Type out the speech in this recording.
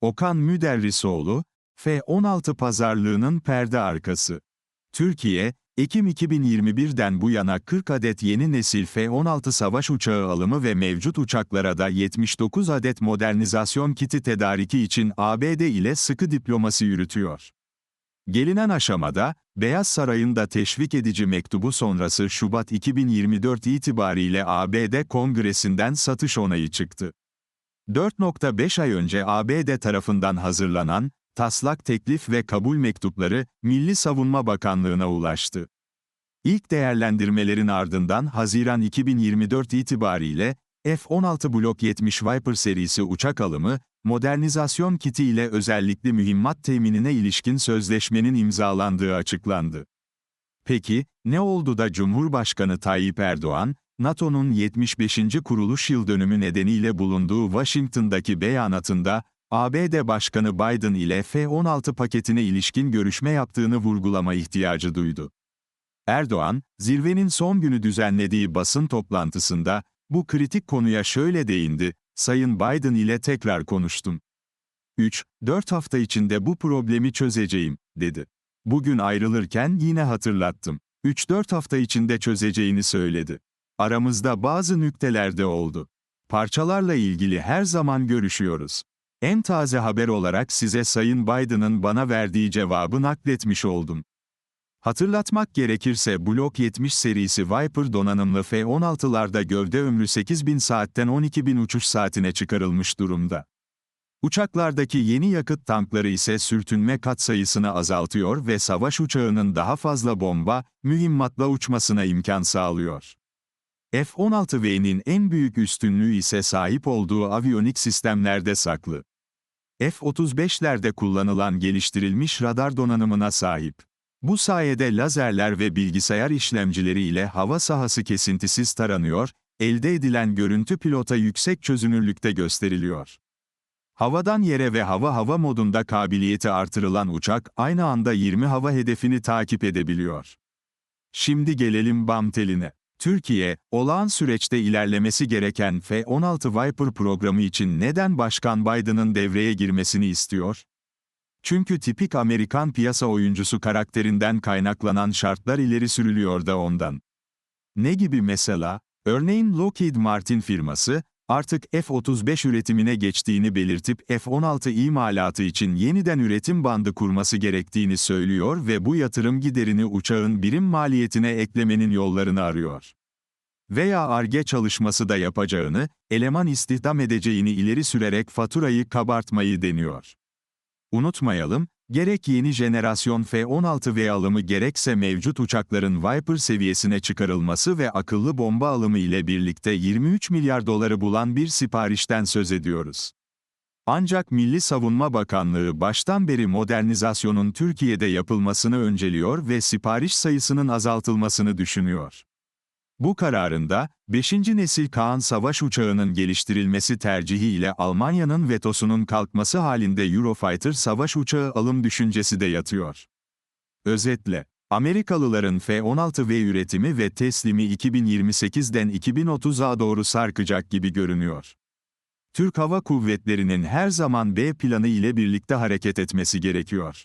Okan Müderrisoğlu, F-16 pazarlığının perde arkası. Türkiye, Ekim 2021'den bu yana 40 adet yeni nesil F-16 savaş uçağı alımı ve mevcut uçaklara da 79 adet modernizasyon kiti tedariki için ABD ile sıkı diplomasi yürütüyor. Gelinen aşamada, Beyaz Saray'ın da teşvik edici mektubu sonrası Şubat 2024 itibariyle ABD Kongresi'nden satış onayı çıktı. 4.5 ay önce ABD tarafından hazırlanan, taslak teklif ve kabul mektupları, Milli Savunma Bakanlığı'na ulaştı. İlk değerlendirmelerin ardından Haziran 2024 itibariyle, F-16 Blok 70 Viper serisi uçak alımı, modernizasyon kiti ile özellikli mühimmat teminine ilişkin sözleşmenin imzalandığı açıklandı. Peki, ne oldu da Cumhurbaşkanı Tayyip Erdoğan, NATO'nun 75. kuruluş yıl dönümü nedeniyle bulunduğu Washington'daki beyanatında, ABD Başkanı Biden ile F-16 paketine ilişkin görüşme yaptığını vurgulama ihtiyacı duydu. Erdoğan, zirvenin son günü düzenlediği basın toplantısında, bu kritik konuya şöyle değindi, Sayın Biden ile tekrar konuştum. 3-4 hafta içinde bu problemi çözeceğim, dedi. Bugün ayrılırken yine hatırlattım. 3-4 hafta içinde çözeceğini söyledi. Aramızda bazı nüktelerde oldu. Parçalarla ilgili her zaman görüşüyoruz. En taze haber olarak size Sayın Biden'ın bana verdiği cevabı nakletmiş oldum. Hatırlatmak gerekirse Blok 70 serisi Viper donanımlı F-16'larda gövde ömrü 8000 saatten 12000 uçuş saatine çıkarılmış durumda. Uçaklardaki yeni yakıt tankları ise sürtünme katsayısını azaltıyor ve savaş uçağının daha fazla bomba, mühimmatla uçmasına imkan sağlıyor. F-16V'nin en büyük üstünlüğü ise sahip olduğu aviyonik sistemlerde saklı. F-35'lerde kullanılan geliştirilmiş radar donanımına sahip. Bu sayede lazerler ve bilgisayar işlemcileri ile hava sahası kesintisiz taranıyor, elde edilen görüntü pilota yüksek çözünürlükte gösteriliyor. Havadan yere ve hava-hava modunda kabiliyeti artırılan uçak aynı anda 20 hava hedefini takip edebiliyor. Şimdi gelelim BAM teline. Türkiye, olağan süreçte ilerlemesi gereken F-16 Viper programı için neden Başkan Biden'ın devreye girmesini istiyor? Çünkü tipik Amerikan piyasa oyuncusu karakterinden kaynaklanan şartlar ileri sürülüyor da ondan. Ne gibi mesela? Örneğin Lockheed Martin firması, artık F-35 üretimine geçtiğini belirtip F-16 imalatı için yeniden üretim bandı kurması gerektiğini söylüyor ve bu yatırım giderini uçağın birim maliyetine eklemenin yollarını arıyor. Veya ARGE çalışması da yapacağını, eleman istihdam edeceğini ileri sürerek faturayı kabartmayı deniyor. Unutmayalım, gerek yeni jenerasyon F-16V alımı gerekse mevcut uçakların Viper seviyesine çıkarılması ve akıllı bomba alımı ile birlikte 23 milyar doları bulan bir siparişten söz ediyoruz. Ancak Milli Savunma Bakanlığı baştan beri modernizasyonun Türkiye'de yapılmasını önceliyor ve sipariş sayısının azaltılmasını düşünüyor. Bu kararında, 5. nesil Kaan savaş uçağının geliştirilmesi tercihiyle Almanya'nın vetosunun kalkması halinde Eurofighter savaş uçağı alım düşüncesi de yatıyor. Özetle, Amerikalıların F-16V üretimi ve teslimi 2028'den 2030'a doğru sarkacak gibi görünüyor. Türk Hava Kuvvetleri'nin her zaman B planı ile birlikte hareket etmesi gerekiyor.